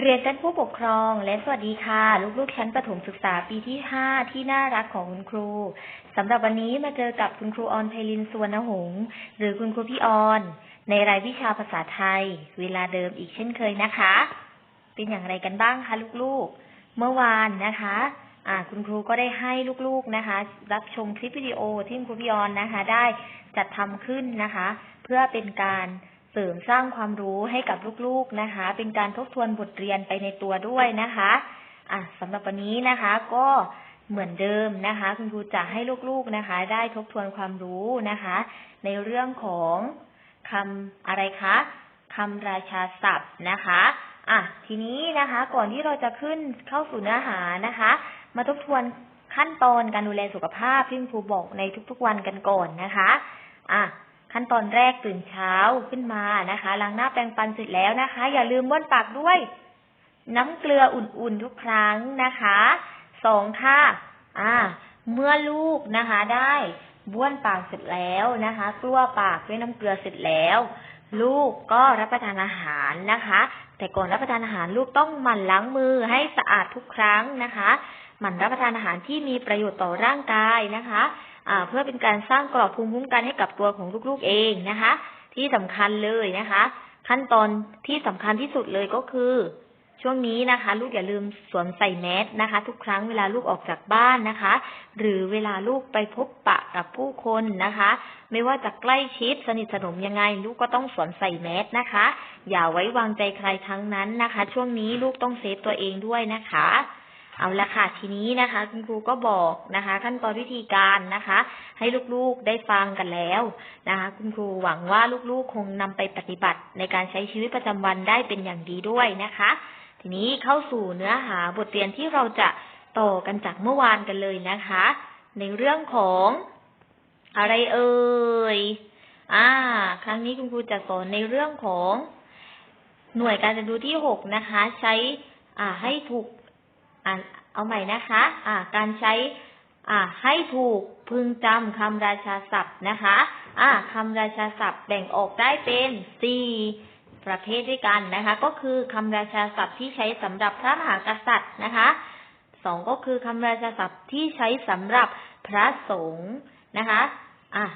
เรียนท่านผู้ปกครองและสวัสดีค่ะ ลูกๆชั้นประถมศึกษาปีที่ 5 ที่น่ารักของคุณครูสำหรับวันนี้มาเจอกับคุณครูออนไพลินสวรรณหง หรือคุณครูพี่ออน ในรายวิชาภาษาไทย เวลาเดิมอีกเช่นเคยนะคะ เป็นอย่างไรกันบ้างคะลูกๆ เมื่อวานนะคะคุณครูก็ได้ให้ลูกๆนะคะ รับชมคลิปวิดีโอที่คุณครูพี่ออนนะคะ ได้จัดทำขึ้นนะคะ เพื่อเป็นการ เสริมสร้างความรู้ให้กับลูกๆนะคะ เป็นการทบทวนบทเรียนไปในตัวด้วยนะคะอะสำหรับวันนี้นะคะ ก็เหมือนเดิมนะคะ คุณครูจะให้ลูกๆนะคะ ได้ทบทวนความรู้นะคะ ในเรื่องของคำอะไรคะคำราชาศัพท์นะคะอะทีนี้นะคะ ก่อนที่เราจะขึ้นเข้าสู่เนื้อหานะคะ มาทบทวนขั้นตอนการดูแลสุขภาพที่คุณครูบอกในทุกๆวันกันก่อนนะคะอะ ขั้นตอนแรกตื่นเช้าขึ้นมานะคะล้างหน้าแปรงฟันเสร็จแล้วนะคะ อย่าลืมบ้วนปากด้วย น้ำเกลืออุ่นๆทุกครั้งนะคะสองค่ะ อ่า เมื่อลูกนะคะ ได้บ้วนปากเสร็จแล้วนะคะกลัวปากด้วยน้ำเกลือเสร็จแล้ว ลูกก็รับประทานอาหารนะคะ แต่ก่อนรับประทานอาหารลูกต้องหมั่นล้างมือให้สะอาดทุกครั้งนะคะ หมั่นรับประทานอาหารที่มีประโยชน์ต่อร่างกายนะคะ เพื่อเป็นการสร้างกรอบภูมิคุ้มกันให้กับตัวของลูกๆเองนะคะ ที่สำคัญเลยนะคะ ขั้นตอนที่สำคัญที่สุดเลยก็คือ ช่วงนี้นะคะ ลูกอย่าลืมสวมใส่แมสนะคะ ทุกครั้งเวลาลูกออกจากบ้านนะคะ หรือเวลาลูกไปพบปะกับผู้คนนะคะ ไม่ว่าจะใกล้ชิดสนิทสนมยังไง ลูกก็ต้องสวมใส่แมสนะคะ อย่าไว้วางใจใครทั้งนั้นนะคะ ช่วงนี้ลูกต้องเซฟตัวเองด้วยนะคะ เอาละค่ะ ทีนี้นะคะ คุณครูก็บอกนะคะ ขั้นตอนวิธีการนะคะ ให้ลูกๆได้ฟังกันแล้วนะคะ คุณครูหวังว่าลูกๆ คงนำไปปฏิบัติในการใช้ชีวิตประจำวันได้เป็นอย่างดีด้วยนะคะ ทีนี้เข้าสู่เนื้อหาบทเรียนที่เราจะต่อกันจากเมื่อวานกันเลยนะคะ ในเรื่องของอะไรเอ่ยอ่า ครั้งนี้คุณครูจะสอนในเรื่องของ หน่วยการเรียนรู้ที่หกนะคะ ใช้อ่าให้ถูก อ่าเอาใหม่นะคะ อ่า การใช้ อ่า ให้ถูกพึงจำคำราชาศัพท์นะคะ อ่าคำราชาศัพท์แบ่งออกได้เป็นสี่ประเภทด้วยกันนะคะ ก็คือคำราชาศัพท์ที่ใช้สำหรับพระมหากษัตริย์นะคะสองก็คือคำราชาศัพท์ที่ใช้สำหรับพระสงฆ์นะคะ อะ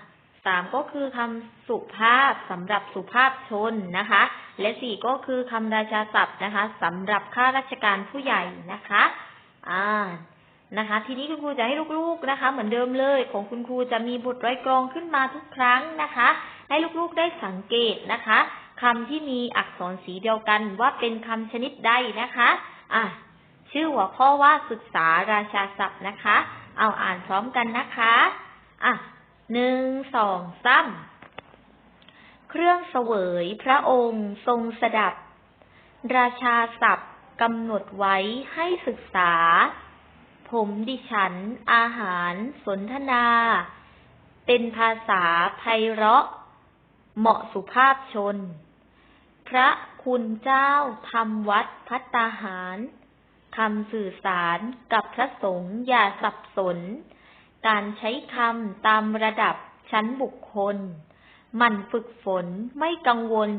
สามก็คือคำสุภาพสำหรับสุภาพชนนะคะ และสี่ก็คือคำราชาศัพท์นะคะสำหรับข้าราชการผู้ใหญ่นะคะอ่านะคะ ทีนี้คุณครูจะให้ลูกๆนะคะ เหมือนเดิมเลย ของคุณครูจะมีบทร้อยกรองขึ้นมาทุกครั้งนะคะ ให้ลูกๆได้สังเกตนะคะคำที่มีอักษรสีเดียวกันว่าเป็นคำชนิดใดนะคะอะชื่อหัวข้อว่าศึกษาราชาศัพท์นะคะ เอาอ่านพร้อมกันนะคะอะ หนึ่งสองสามเครื่องเสวยพระองค์ทรงสดับ ราชาศัพท์กำหนดไว้ให้ศึกษา ผมดิฉัน อาหารสนทนา เป็นภาษาไพเราะ เหมาะสุภาพชน พระคุณเจ้าทำวัดพัตตาหารคำสื่อสารกับพระสงฆ์อย่าสับสน การใช้คำตามระดับชั้นบุคคล มันฝึกฝนไม่กังวล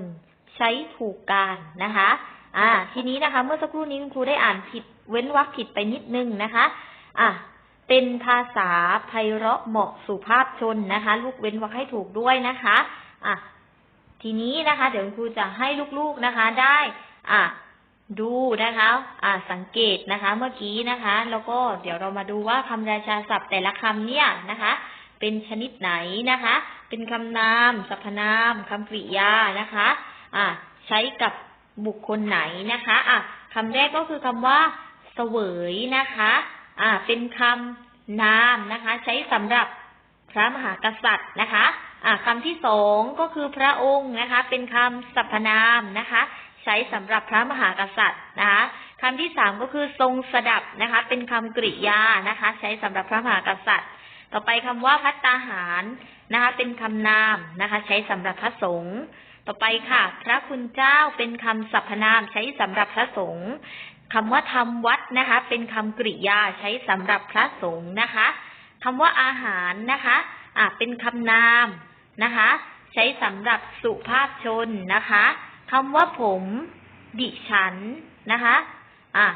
ใช้ถูกการนะคะ อ่า ทีนี้นะคะ เมื่อสักครู่นี้คุณครูได้อ่านผิด เว้นวรรคผิดไปนิดนึงนะคะ อะเป็นภาษาไพเราะเหมาะสุภาพชนนะคะ ลูกเว้นวรรคให้ถูกด้วยนะคะ อะ ทีนี้นะคะ เดี๋ยวคุณครูจะให้ลูกๆนะคะ ได้ อะ ดูนะคะ อ่า สังเกตนะคะ เมื่อกี้นะคะ แล้วก็เดี๋ยวเรามาดูว่าคำราชาศัพท์แต่ละคำเนี่ยนะคะ เป็นชนิดไหนนะคะ เป็นคำนาม สรรพนามคำกริยานะคะ อ่า ใช้กับบุคคลไหนนะคะ อะคำแรกก็คือคำว่า เสวยนะคะ อ่า เป็นคำนามนะคะ ใช้สำหรับพระมหากษัตริย์นะคะ อ่าคำที่สองก็คือพระองค์นะคะ เป็นคำสรรพนามนะคะ ใช้สำหรับพระมหากษัตริย์นะคะคำที่สามก็คือทรงสดับนะคะ เป็นคำกริยานะคะ ใช้สำหรับพระมหากษัตริย์ ต่อไปคำว่าพัตตาหารนะคะ เป็นคำนามนะคะ ใช้สำหรับพระสงฆ์ต่อไปค่ะ พระคุณเจ้าเป็นคำสรรพนามใช้สำหรับพระสงฆ์คำว่าทำวัดนะคะ เป็นคำกริยาใช้สำหรับพระสงฆ์นะคะคำว่าอาหารนะคะอ่าเป็นคำนามนะคะ ใช้สำหรับสุภาพชนนะคะ คำว่าผม ดิฉันนะคะ อะ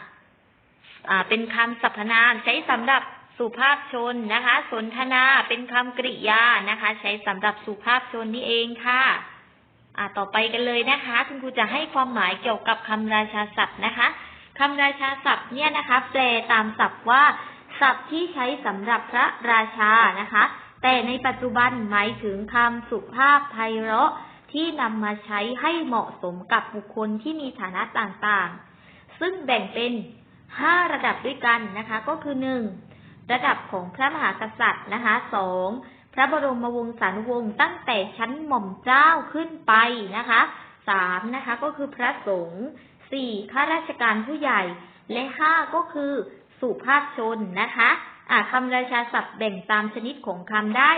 อ่า เป็นคำสรรพนามใช้สำหรับสุภาพชนนะคะ สนทนาเป็นคำกริยานะคะ ใช้สำหรับสุภาพชนนี่เองค่ะ อ่า ต่อไปกันเลยนะคะ คุณครูจะให้ความหมายเกี่ยวกับคำราชาศัพท์นะคะคำราชาศัพท์เนี่ยนะคะ แปลตามศัพท์ว่า ศัพท์ที่ใช้สำหรับพระราชานะคะ แต่ในปัจจุบันหมายถึงคำสุภาพไพเราะ ที่นำมาใช้ให้เหมาะสมกับบุคคลที่มีฐานะต่างๆ ซึ่งแบ่งเป็นห้าระดับด้วยกันนะคะ ก็คือหนึ่งระดับของพระมหากษัตริย์นะคะสองพระบรมวงศานุวงศ์ตั้งแต่ชั้นหม่อมเจ้าขึ้นไปนะคะสามนะคะ ก็คือพระสงฆ์สี่ข้าราชการผู้ใหญ่ และห้าก็คือสุภาพชนนะคะอ่าคำราชาศัพท์แบ่งตามชนิดของคำได้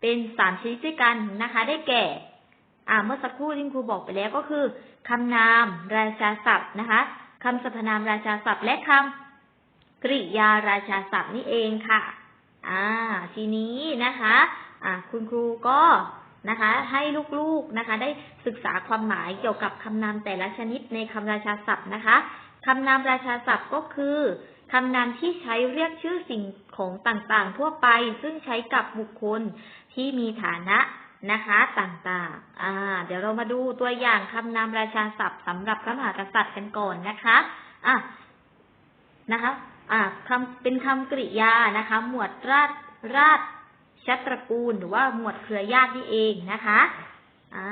เป็นสามชนิดด้วยกันนะคะ ได้แก่ อ่าเมื่อสักครู่ที่ครูบอกไปแล้วก็คือคำนามราชาศัพท์นะคะคำสรรพนามราชาศัพท์ และคำกริยาราชาศัพท์นี่เองค่ะ อ่า ทีนี้นะคะ อ่า คุณครูก็นะคะ ให้ลูกๆนะคะ ได้ศึกษาความหมายเกี่ยวกับคำนามแต่ละชนิดในคำราชาศัพท์นะคะคำนามราชาศัพท์ก็คือคำนามที่ใช้เรียกชื่อสิ่งของต่างๆ ทั่วไป ซึ่งใช้กับบุคคลที่มีฐานะ นะคะต่างๆ อ่า เดี๋ยวเรามาดูตัวอย่างคำนามราชาศัพท์สำหรับพระมหากษัตริย์กันก่อนนะคะ อะนะคะ อ่าคำเป็นคำกริยานะคะ หมวดราชราชชัตรกูลหรือว่าหมวดเครือญาตินี่เองนะคะ อ่า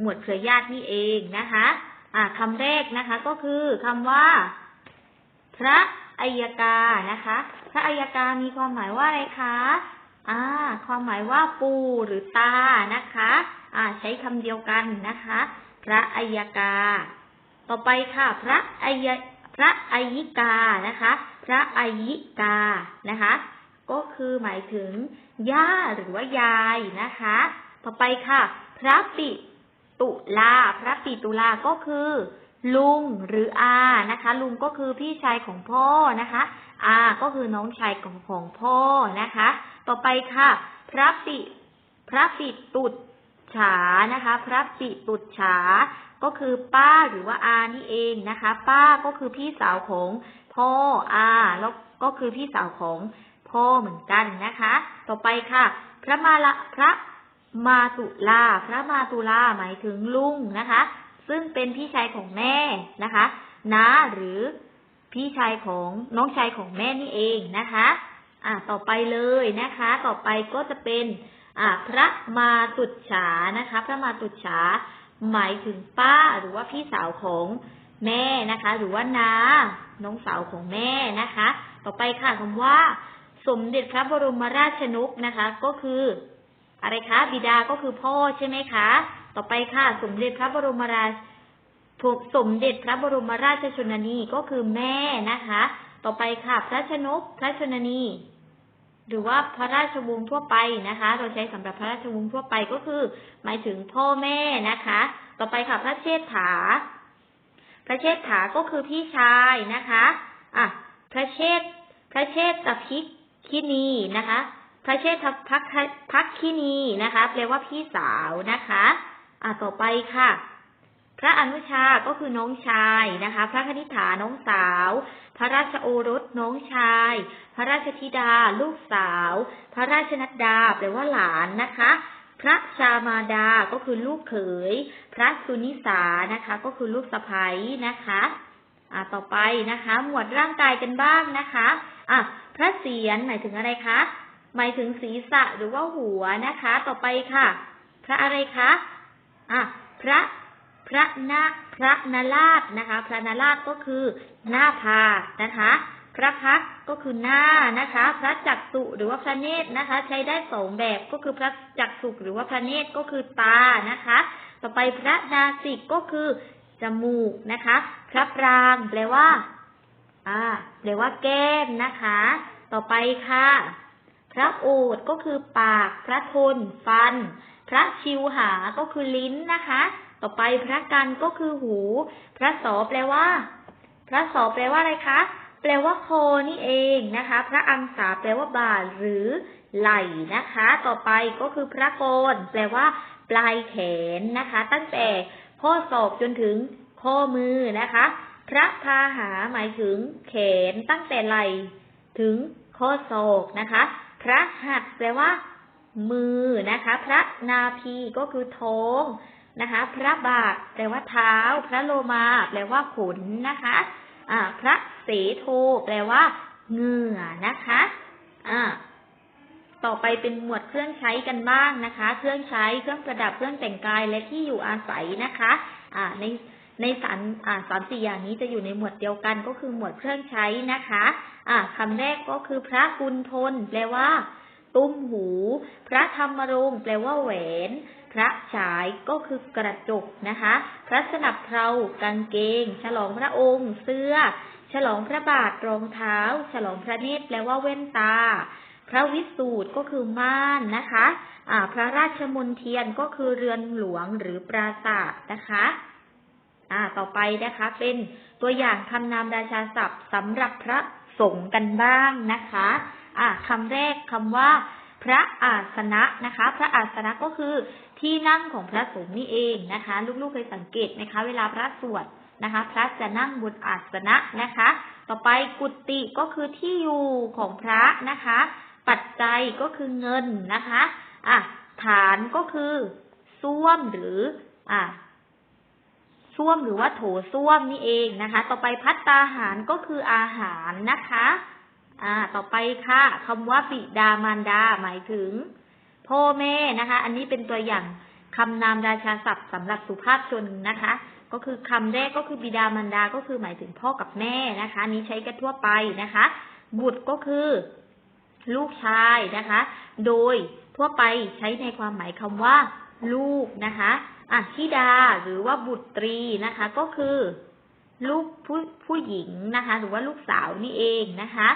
หมวดเครือญาตินี่เองนะคะ อ่าคำแรกนะคะ ก็คือคำว่า พระอัยกานะคะ พระอัยกามีความหมายว่าอะไรคะ อ่า ความหมายว่าปูหรือตานะคะ อ่า ใช้คำเดียวกันนะคะ พระอัยกา ต่อไปค่ะ พระอัยพระอัยิกานะคะ พระอัยิกานะคะ ก็คือหมายถึงย่าหรือว่ายายนะคะ ต่อไปค่ะ พระปิตุลา พระปิตุลาก็คือ ลุงหรืออานะคะ ลุงก็คือพี่ชายของพ่อนะคะ อาก็คือน้องชายของของพ่อนะคะ ต่อไปค่ะ พระปิพระปิตุฉานะคะ พระปิตุฉา ก็คือป้าหรือว่าอานี่เองนะคะ ป้าก็คือพี่สาวของพ่ออาแล้วก็คือพี่สาวของพ่อเหมือนกันนะคะ ต่อไปค่ะ พระมาละพระมาตุลา พระมาตุลาหมายถึงลุงนะคะ ซึ่งเป็นพี่ชายของแม่นะคะน้าหรือพี่ชายของน้องชายของแม่นี่เองนะคะ อ่าต่อไปเลยนะคะ ต่อไปก็จะเป็นอ่าพระมาตุจฉานะคะ พระมาตุจฉาหมายถึงป้าหรือว่าพี่สาวของแม่นะคะ หรือว่านาน้องสาวของแม่นะคะ ต่อไปค่ะคำว่า สมเด็จพระบรมราชนกนะคะ ก็คือ อะไรคะบิดาก็คือพ่อใช่ไหมคะ ต่อไปค่ะ สมเด็จพระบรมราชสมเด็จพระบรมราชชนนีก็คือแม่นะคะ ต่อไปค่ะ พระชนกพระชนนี หรือว่าพระราชวงศ์ทั่วไปนะคะ เราใช้สำหรับพระราชวงศ์ทั่วไปก็คือ หมายถึงพ่อแม่นะคะ ต่อไปค่ะพระเชษฐา พระเชษฐาก็คือพี่ชายนะคะอะพระเชษพระเชษฐพิกขินีนะคะ พระเชษฐพักพักขินีนะคะแปลว่าพี่สาวนะคะอะต่อไปค่ะ พระอนุชาก็คือน้องชายนะคะ พระคณิษฐาน้องสาว พระราชโอรสน้องชาย พระราชธิดา ลูกสาว พระราชนัดดาแปลว่าหลานนะคะ พระชามาดาก็คือลูกเขย พระสุนิสานะคะ ก็คือลูกสะใภ้นะคะอ่าต่อไปนะคะ หมวดร่างกายกันบ้างนะคะอะพระเศียรหมายถึงอะไรคะ หมายถึงศีรษะหรือว่าหัวนะคะ ต่อไปค่ะ พระอะไรคะอะพระ พระนาพระนาราชนะคะ พระนาราชก็คือหน้าผากนะคะ พระพักก็คือหน้านะคะ พระจักษุหรือว่าพระเนตรนะคะ ใช้ได้สองแบบก็คือพระจักษุหรือว่าพระเนตรก็คือตานะคะ ต่อไปพระนาสิกก็คือจมูกนะคะ พระปรางแปลว่าอ่าแปลว่าแก้มนะคะ ต่อไปค่ะ พระโอษก็คือปาก พระทน ฟัน พระชิวหาก็คือลิ้นนะคะ ต่อไปพระกันก็คือหู พระสอแปลว่า พระสอแปลว่าอะไรคะ แปลว่าคอนี่เองนะคะ พระอังสาแปลว่าบ่าหรือไหล่นะคะ ต่อไปก็คือพระโกนแปลว่า ปลายแขนนะคะ ตั้งแต่ข้อศอกจนถึงข้อมือนะคะ พระพาหาหมายถึงแขนตั้งแต่ไหล่ถึงข้อศอกนะคะ พระหัตแปลว่า มือนะคะ พระนาพีก็คือท้อง นะคะ พระบาทแปลว่าเท้า พระโลมา แปลว่าขนนะคะอ่าพระเสโทแปลว่าเหงื่อนะคะอ่าต่อไปเป็นหมวดเครื่องใช้กันบ้างนะคะ เครื่องใช้เครื่องประดับเครื่องแต่งกายและที่อยู่อาศัยนะคะอ่าในในสารอ่าสามสี่อย่างนี้จะอยู่ในหมวดเดียวกันก็คือหมวดเครื่องใช้นะคะ อ่าคำแรกก็คือพระกุณฑลแปลว่า ตุ้มหู พระธรรมรงแปลว่าแหวน ระฉายก็คือกระจกนะคะ พระสนับเพลากางเกง ฉลองพระองค์ เสื้อ ฉลองพระบาทรองเท้า ฉลองพระเนตรแปลว่าแว่นตา พระวิสูตรก็คือม่านนะคะอ่าพระราชมนเทียนก็คือเรือนหลวงหรือปราสาทนะคะอ่า ต่อไปนะคะ เป็นตัวอย่างคำนามราชาศัพท์สำหรับพระสงฆ์กันบ้างนะคะ อ่าคำแรกคำว่า พระอาสนะนะคะ พระอาสนะก็คือที่นั่งของพระสงฆ์นี่เองนะคะ ลูกๆเคยสังเกตไหมคะ เวลาพระสวดนะคะ พระจะนั่งบนอาสนะนะคะ ต่อไปกุฏิก็คือที่อยู่ของพระนะคะ ปัจจัยก็คือเงินนะคะอะฐานก็คือส้วมหรืออะส้วมหรือว่าโถส้วมนี่เองนะคะ ต่อไปพัตตาหารก็คืออาหารนะคะ อ่า ต่อไปค่ะคำว่าบิดามารดา หมายถึงพ่อแม่นะคะ อันนี้เป็นตัวอย่างคำนามราชาศัพท์สำหรับสุภาพชนนะคะ ก็คือคำแรกก็คือบิดามารดา ก็คือหมายถึงพ่อกับแม่นะคะนี้ใช้กันทั่วไปนะคะ บุตรก็คือ ลูกชายนะคะ โดยทั่วไปใช้ในความหมายคำว่า ลูกนะคะอะธิดาหรือว่าบุตรีนะคะ ก็คือ ลูกผู้ผู้หญิงนะคะ หรือว่าลูกสาวนี่เองนะคะ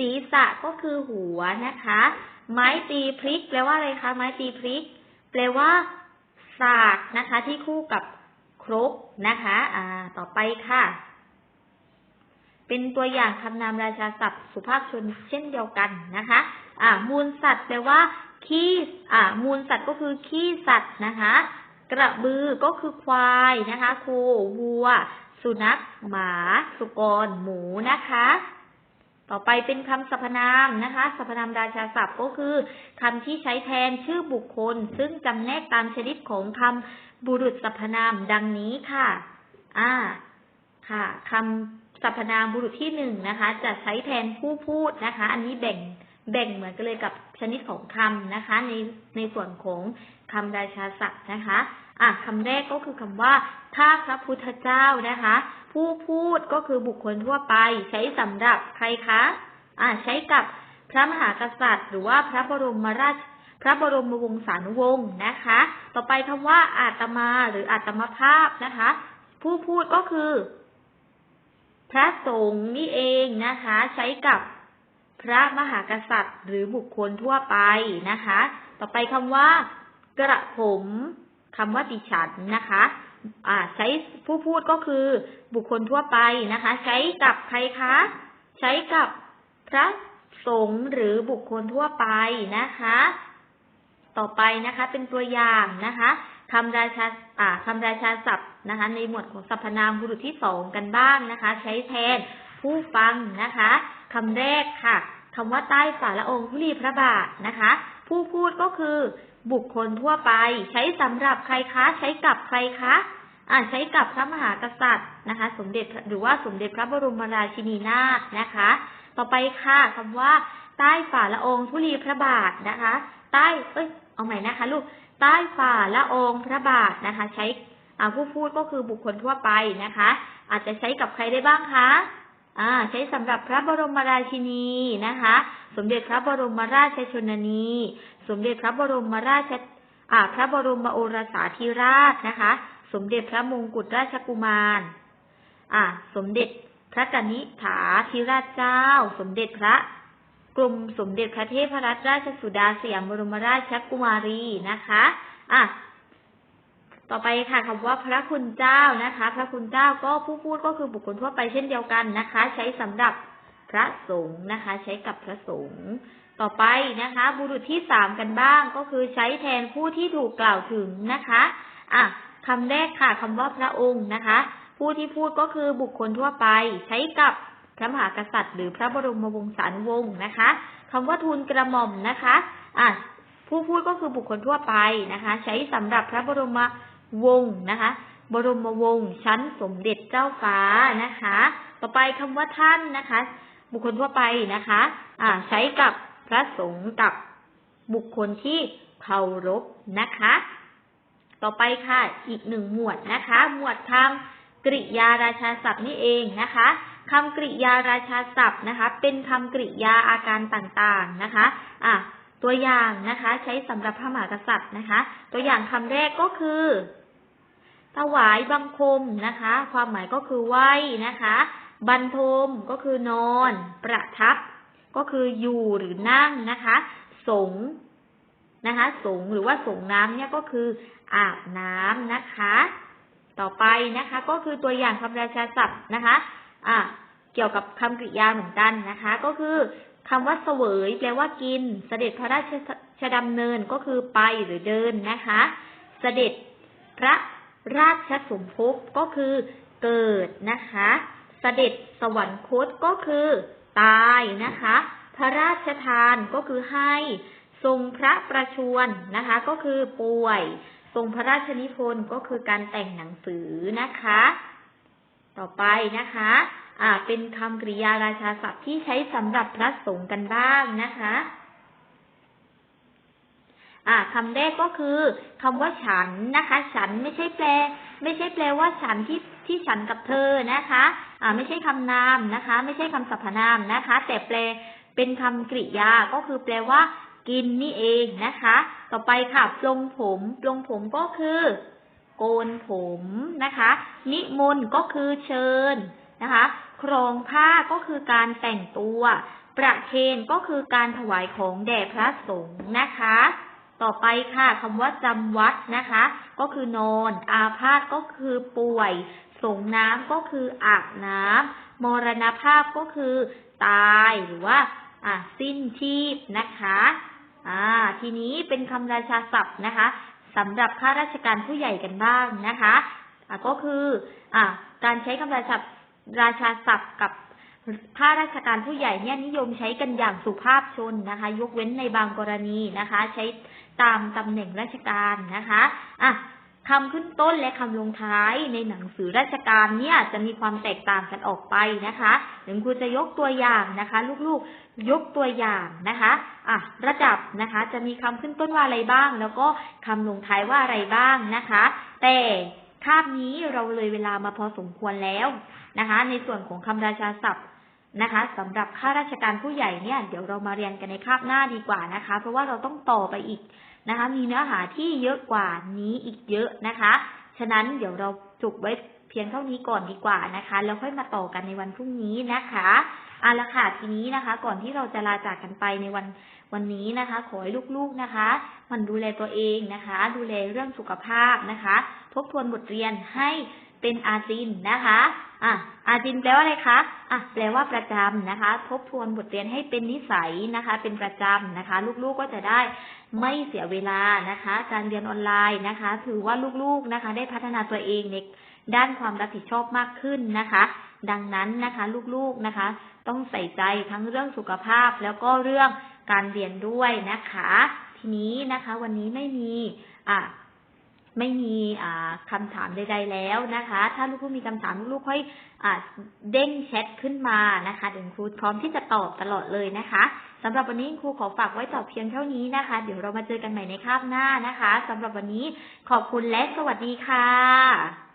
ศีรษะก็คือหัวนะคะ ไม้ตีพริก แปลว่าอะไรคะ ไม้ตีพริก แปลว่าสากนะคะ ที่คู่กับครกนะคะ อ่า ต่อไปค่ะ เป็นตัวอย่างคำนามราชาศัพท์สุภาพชนเช่นเดียวกันนะคะ อ่า มูลสัตว์แปลว่าขี้อ่า มูลสัตว์ก็คือขี้สัตว์นะคะ กระบือก็คือควายนะคะโควัว สุนัข หมา สุกร หมูนะคะ ต่อไปเป็นคำสรรพนามนะคะ สรรพนามราชาศัพท์ก็คือคำที่ใช้แทนชื่อบุคคล ซึ่งจำแนกตามชนิดของคำบุรุษสรรพนามดังนี้ค่ะ อ่า ค่ะคำสรรพนามบุรุษที่หนึ่งนะคะ จะใช้แทนผู้พูดนะคะ อันนี้แบ่งแบ่งเหมือนกันเลยกับชนิดของคำนะคะ ในในส่วนของคำราชาศัพท์นะคะ อะคำแรกก็คือคำว่า ถ้าพระพุทธเจ้านะคะ ผู้พูดก็คือบุคคลทั่วไป ใช้สำหรับใครคะ อ่าใช้กับพระมหากษัตริย์ หรือว่าพระบรมราชพระบรมวงศานุวงศ์นะคะ ต่อไปคำว่าอาตมาหรืออาตมภาพนะคะ ผู้พูดก็คือ พระสงฆ์นี่เองนะคะ ใช้กับพระมหากษัตริย์ หรือบุคคลทั่วไปนะคะ ต่อไปคำว่ากระผม คำว่าดิฉันนะคะใช้ผู้พูดก็คือบุคคลทั่วไปนะคะ ใช้กับใครคะ ใช้กับพระสงฆ์หรือบุคคลทั่วไปนะคะ ต่อไปนะคะเป็นตัวอย่างนะคะคำราชาอ่าคำราชาศัพท์นะคะ ในหมวดของสรรพนามบุรุษที่สองกันบ้างนะคะ ใช้แทนผู้ฟังนะคะคำแรกค่ะคำว่าใต้ฝ่าละองค์ธุลีพระบาทนะคะ ผู้พูดก็คือ บุคคลทั่วไปใช้สำหรับใครคะ ใช้กับใครคะอ่าใช้กับพระมหากษัตริย์นะคะ สมเด็จหรือว่าสมเด็จพระบรมราชินีนาถนะคะ ต่อไปค่ะคำว่า ใต้ฝ่าละองค์ธุลีพระบาทนะคะ ใต้เอ้ยเอาใหม่นะคะ ลูกใต้ฝ่าละองค์พระบาทนะคะ ใช้ผู้พูดก็คือบุคคลทั่วไปนะคะ อาจจะใช้กับใครได้บ้างคะ อ่าใช้สำหรับพระบรมราชินีนะคะ สมเด็จพระบรมราชชนนี สมเด็จพระบรมราชอ่าพระบรมโอรสาธิราชนะคะ สมเด็จพระมงกุฎราชกุมารอ่าสมเด็จพระกนิษฐาธิราชเจ้า สมเด็จพระกรมสมเด็จพระเทพรัตนราชสุดาสยามบรมราชกุมารีนะคะ อะ ต่อไปค่ะคำว่าพระคุณเจ้านะคะ พระคุณเจ้าก็ผู้พูดก็คือบุคคลทั่วไปเช่นเดียวกันนะคะ ใช้สำหรับพระสงฆ์นะคะ ใช้กับพระสงฆ์ต่อไปนะคะ บุรุษที่สามกันบ้างก็คือใช้แทนผู้ที่ถูกกล่าวถึงนะคะอะคำแรกค่ะคำว่าพระองค์นะคะ ผู้ที่พูดก็คือบุคคลทั่วไป ใช้กับพระมหากษัตริย์ หรือพระบรมวงศานุวงศ์นะคะคำว่าทูลกระหม่อมนะคะอะผู้พูดก็คือบุคคลทั่วไปนะคะ ใช้สำหรับพระบรม วงศ์นะคะ บรมวงศ์ชั้นสมเด็จเจ้าฟ้านะคะ ต่อไปคำว่าท่านนะคะ บุคคลทั่วไปนะคะ อ่า ใช้กับพระสงฆ์กับบุคคลที่เคารพนะคะ ต่อไปค่ะอีกหนึ่งหมวดนะคะ หมวดคำกริยาราชาศัพท์นี่เองนะคะคำกริยาราชาศัพท์นะคะ เป็นคำกริยาอาการต่างๆนะคะ อะตัวอย่างนะคะ ใช้สำหรับพระมหากษัตริย์นะคะ ตัวอย่างคำแรกก็คือ ถวายบังคมนะคะ ความหมายก็คือไหวนะคะ บรรทมก็คือนอน ประทับ ก็คืออยู่หรือนั่งนะคะ สงนะคะ สงหรือว่าสงน้ำเนี่ยก็คืออาบน้ำนะคะ ต่อไปนะคะ ก็คือตัวอย่างคำราชาศัพท์นะคะ อะเกี่ยวกับคำกริยาเหมือนกันนะคะ ก็คือคำว่าเสวยแปลว่ากิน เสด็จพระราชดำเนินก็คือไปหรือเดินนะคะ เสด็จพระ ราชสมภพก็คือเกิดนะคะเสด็จสวรรคตก็คือตายนะคะ พระราชทานก็คือให้ทรงพระประชวรนะคะ ก็คือป่วยทรงพระราชนิพนธ์ก็คือการแต่งหนังสือนะคะ ต่อไปนะคะ อ่า เป็นคำกริยาราชาศัพท์ที่ใช้สำหรับพระสงฆ์กันบ้างนะคะ อ่าคำแรกก็คือคำว่าฉันนะคะ ฉันไม่ใช่แปล ไม่ใช่แปลว่าฉันที่ที่ฉันกับเธอนะคะ อ่า ไม่ใช่คำนามนะคะ ไม่ใช่คำสรรพนามนะคะ แต่แปลเป็นคำกริยาก็คือแปลว่ากินนี่เองนะคะ ต่อไปค่ะปลงผมปลงผมก็คือ โกนผมนะคะ นิมนต์ก็คือเชิญนะคะครองผ้าก็คือการแต่งตัว ประเคนก็คือการถวายของแด่พระสงฆ์นะคะ ต่อไปค่ะคำว่าจำวัดนะคะ ก็คือนอน อาพาธก็คือป่วย สงน้ำก็คืออาบน้ำมรณภาพก็คือ ตายหรือว่าอ่าสิ้นชีพนะคะอ่าทีนี้เป็นคำราชาศัพท์นะคะสำหรับข้าราชการผู้ใหญ่กันบ้างนะคะอ่าก็คืออ่าการใช้คำราชาราชาศัพท์กับข้าราชการผู้ใหญ่เนี่ยนิยมใช้กันอย่างสุภาพชนนะคะ ยกเว้นในบางกรณีนะคะ ใช้ ตามตำแหน่งราชการนะคะอะคำขึ้นต้นและคำลงท้ายในหนังสือราชการเนี่ยจะมีความแตกต่างกันออกไปนะคะเดี๋ยวครูจะยกตัวอย่างนะคะ ลูกๆยกตัวอย่างนะคะอะระดับนะคะ จะมีคำขึ้นต้นว่าอะไรบ้าง แล้วก็คำลงท้ายว่าอะไรบ้างนะคะ แต่คาบนี้เราเลยเวลามาพอสมควรแล้วนะคะ ในส่วนของคำราชาศัพท์นะคะสำหรับข้าราชการผู้ใหญ่เนี่ย เดี๋ยวเรามาเรียนกันในคาบหน้าดีกว่านะคะ เพราะว่าเราต้องต่อไปอีก นะคะ มีเนื้อหาที่เยอะกว่านี้อีกเยอะนะคะ ฉะนั้นเดี๋ยวเราจุกไว้เพียงเท่านี้ก่อนดีกว่านะคะ แล้วค่อยมาต่อกันในวันพรุ่งนี้นะคะเอาละค่ะทีนี้นะคะ ก่อนที่เราจะลาจากกันไปในวันวันนี้นะคะ ขอให้ลูกๆนะคะ มันดูแลตัวเองนะคะ ดูแลเรื่องสุขภาพนะคะ ทบทวนบทเรียนให้เป็นอาจินนะคะ อะอาจินแปลว่าอะไรคะอะแปลว่าประจำนะคะ ทบทวนบทเรียนให้เป็นนิสัยนะคะ เป็นประจำนะคะ ลูกๆก็จะได้ไม่เสียเวลานะคะ การเรียนออนไลน์นะคะ ถือว่าลูกๆนะคะ ได้พัฒนาตัวเองในด้านความรับผิดชอบมากขึ้นนะคะ ดังนั้นนะคะลูกๆนะคะ ต้องใส่ใจทั้งเรื่องสุขภาพแล้วก็เรื่องการเรียนด้วยนะคะ ทีนี้นะคะ วันนี้ไม่มีอะ ไม่มีคำคำถามใดๆแล้วนะคะ ถ้าลูกๆมีคำถามลูกๆค่อยอเด้งแชทขึ้นมานะคะเดี๋ยวครูพร้อมที่จะตอบตลอดเลยนะคะสำหรับวันนี้ครูขอฝากไว้ต่อเพียงเท่านี้นะคะ เดี๋ยวเรามาเจอกันใหม่ในคาบหน้านะคะสำหรับวันนี้ขอบคุณและสวัสดีค่ะ